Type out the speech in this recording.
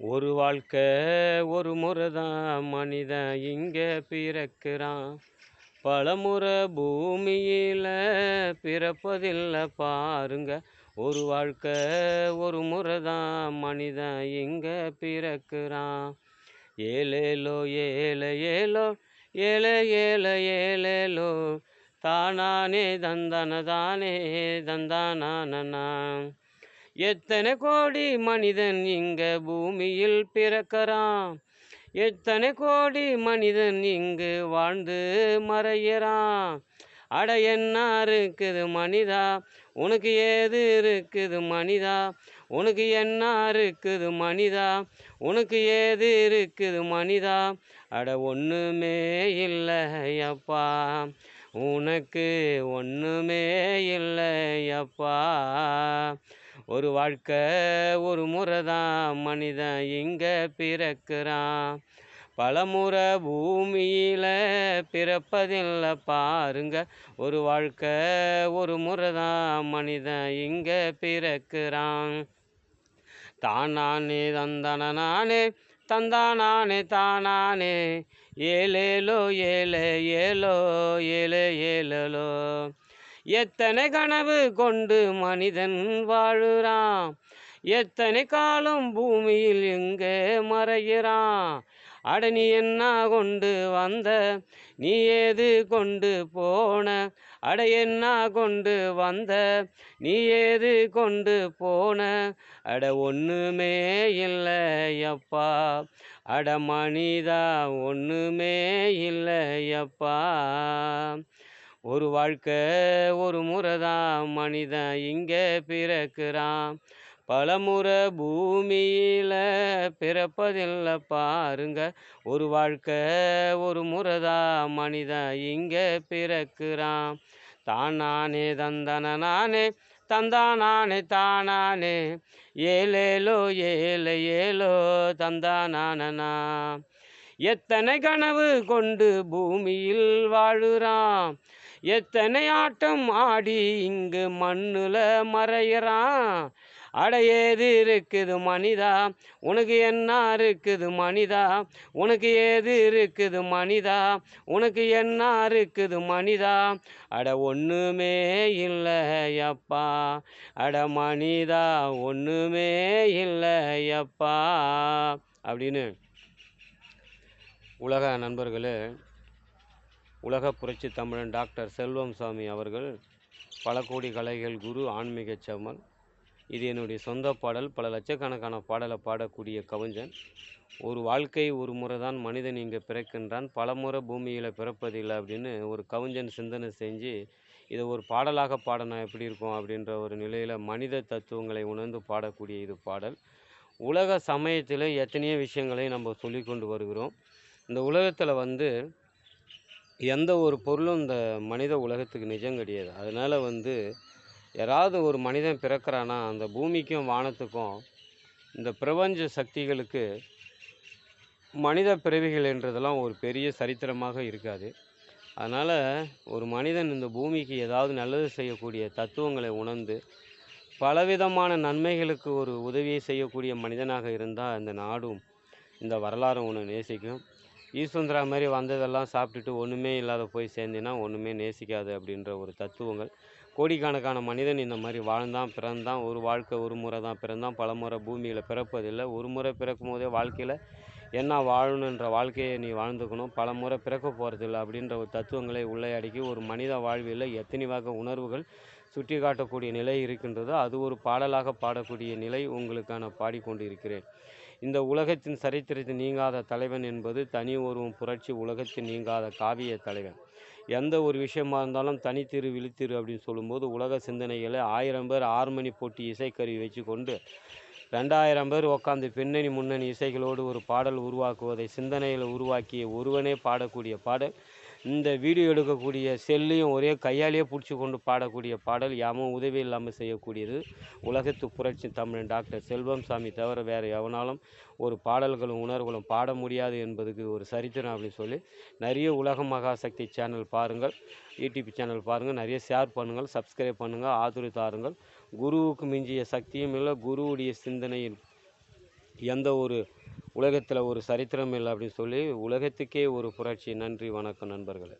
ஒரு வாழ்க்கை ஒரு முறை தான் மனிதன் இங்கே பிறக்கிறான். பலமுறை பூமியில் பிறப்பதில்லை பாருங்க. ஒரு வாழ்க்கை ஒரு முறை தான் மனிதன் இங்கே பிறக்கிறான். ஏலேலோ ஏல ஏலோ ஏல ஏல ஏலேலோ தானானே தந்தன தானே தந்தானா எத்தனை கோடி மனிதன் இங்க பூமியில் பிறக்கிறான்? எத்தனை கோடி மனிதன் இங்கு வாழ்ந்து மறையிறான்? அட என்ன இருக்குது மனிதா? உனக்கு ஏது இருக்குது மனிதா? உனக்கு என்ன இருக்குது மனிதா? உனக்கு ஏது இருக்குது மனிதா? அட ஒன்றுமே இல்லையப்பா. உனக்கு ஒன்றுமே இல்லையப்பா. ஒரு வாழ்க்கை ஒரு முறை தான் மனிதன் இங்கே பிறக்கிறான். பலமுறை பூமியில் பிறப்பதில்லை பாருங்க. ஒரு வாழ்க்கை ஒரு முறை தான் மனிதன் இங்கே பிறக்கிறான். தந்தான தந்தனானே தந்தானானே தானானே. ஏலேலோ ஏலே ஏலோ ஏலே ஏலலோ எத்தனை கனவு கொண்டு மனிதன் வாழுறான்? எத்தனை காலம் பூமியில் எங்கே மறைகிறான் அட நீ என்ன கொண்டு வந்த? நீ ஏது கொண்டு போன? அட என்ன கொண்டு வந்த? நீ ஏது கொண்டு போன? அட ஒன்றுமே இல்லையப்பா அட மனிதா ஒன்றுமே இல்லையப்பா ஒரு வாழ்க்கை ஒரு முறை தான் மனிதன் இங்கே பிறக்கிறான். பலமுறை பூமியில் பிறப்பதில்லை பாருங்க. ஒரு வாழ்க்கை ஒரு முறை தான் மனிதன் இங்கே பிறக்கிறான். தானானே தந்தன நானே தந்தானே தானானே. ஏலேலோ ஏல ஏலோ தந்தானானா எத்தனை கனவு கொண்டு பூமியில் வாழுறான். எத்தனை ஆட்டம் ஆடி இங்கு மண்ணுல மறையிறான் அட இருக்குது மனிதா? உனக்கு என்ன இருக்குது மனிதா? உனக்கு ஏது இருக்குது மனிதா? உனக்கு என்ன இருக்குது மனிதா? அட ஒன்றுமே இல்லையப்பா. அட மனிதா ஒன்றுமே இல்லையப்பா. அப்படின்னு உலக நண்பர்களே உலக புரட்சி தமிழன் டாக்டர் செல்வம் சாமி அவர்கள் பல கோடி கலைகள் குரு ஆன்மீக சமல் இது என்னுடைய சொந்த பாடல். பல லட்சக்கணக்கான பாடலை பாடக்கூடிய கவிஞன். ஒரு வாழ்க்கை ஒரு முறை தான் மனிதன் இங்கே பிறக்கின்றான். பல முறை பூமியில் பிறப்பதில்லை அப்படின்னு ஒரு கவிஞன் சிந்தனை செஞ்சு இதை ஒரு பாடலாக பாடினா எப்படி இருக்கும் அப்படின்ற ஒரு நிலையில் மனித தத்துவங்களை உணர்ந்து பாடக்கூடிய இது பாடல். உலக சமயத்தில் எத்தனையோ விஷயங்களை நம்ம சொல்லி கொண்டு வருகிறோம். இந்த உலகத்தில் வந்து எந்த ஒரு பொருளும் இந்த மனித உலகத்துக்கு நிஜம் கிடையாது. அதனால் வந்து யாராவது ஒரு மனிதன் பிறக்கிறானா அந்த பூமிக்கும் வானத்துக்கும் இந்த பிரபஞ்ச சக்திகளுக்கு மனித பிறவிகள் என்றதெல்லாம் ஒரு பெரிய சரித்திரமாக இருக்காது. அதனால் ஒரு மனிதன் இந்த பூமிக்கு ஏதாவது நல்லது செய்யக்கூடிய தத்துவங்களை உணர்ந்து பலவிதமான நன்மைகளுக்கு ஒரு உதவியை செய்யக்கூடிய மனிதனாக இருந்தால் இந்த நாடும் இந்த வரலாறும் ஒன்று நேசிக்கும். ஈஸ்வந்திரா மாதிரி வந்ததெல்லாம் சாப்பிட்டுட்டு ஒன்றுமே இல்லாத போய் சேர்ந்தினா ஒன்றுமே நேசிக்காது அப்படின்ற ஒரு தத்துவங்கள். கோடிக்கணக்கான மனிதன் இந்த மாதிரி வாழ்ந்தான் பிறந்தான் ஒரு வாழ்க்கை ஒரு முறை தான் பிறந்தான் பல முறை பூமியில் பிறப்பதில்லை. ஒரு முறை பிறக்கும் போதே வாழ்க்கையில் என்ன வாழணுன்ற வாழ்க்கையை நீ வாழ்ந்துக்கணும். பல முறை பிறக்க போகிறதில்ல அப்படின்ற ஒரு தத்துவங்களை உள்ளே அடக்கி ஒரு மனித வாழ்வில் எத்தனை வகை உணர்வுகள் சுட்டி காட்டக்கூடிய நிலை இருக்கின்றதோ அது ஒரு பாடலாக பாடக்கூடிய நிலை உங்களுக்கான பாடிக்கொண்டு இருக்கிறேன் இந்த உலகத்தின் சரித்திரத்தில் நீங்காத தலைவன் என்பது தனி ஒருவன் புரட்சி உலகத்தில் நீங்காத காவிய தலைவன். எந்த ஒரு விஷயமா இருந்தாலும் தனித்திரு விழித்திரு அப்படின்னு சொல்லும்போது உலக சிந்தனைகளை ஆயிரம் பேர் ஆறுமணி போட்டி இசைக்கருவி வச்சு கொண்டு ரெண்டாயிரம் பேர் உட்காந்து பின்னணி முன்னணி இசைகளோடு ஒரு பாடல் உருவாக்குவதை சிந்தனையில் உருவாக்கிய ஒருவனே பாடக்கூடிய பாடல் இந்த வீடியோ எடுக்கக்கூடிய செல்லையும் ஒரே கையாலேயே பிடிச்சி கொண்டு பாடக்கூடிய பாடல் யாமும் உதவி இல்லாமல் செய்யக்கூடியது. உலகத்து புரட்சி தமிழன் டாக்டர் செல்வம் சாமி தவிர வேறு எவனாலும் ஒரு பாடல்களும் உணர்வுகளும் பாட முடியாது என்பதுக்கு ஒரு சரித்திரம் அப்படின்னு சொல்லி நிறைய உலக மகாசக்தி சேனல் பாருங்கள். யூடியூப் சேனல் பாருங்கள். நிறைய ஷேர் பண்ணுங்கள். சப்ஸ்கிரைப் பண்ணுங்கள் ஆதரவு தாருங்கள். குருவுக்கு மிஞ்சிய சக்தியும் இல்லை குருவுடைய சிந்தனையில் எந்த ஒரு உலகத்தில் ஒரு சரித்திரம் இல்லை அப்படின்னு சொல்லி உலகத்துக்கே ஒரு புரட்சி. நன்றி வணக்கம் நண்பர்களே.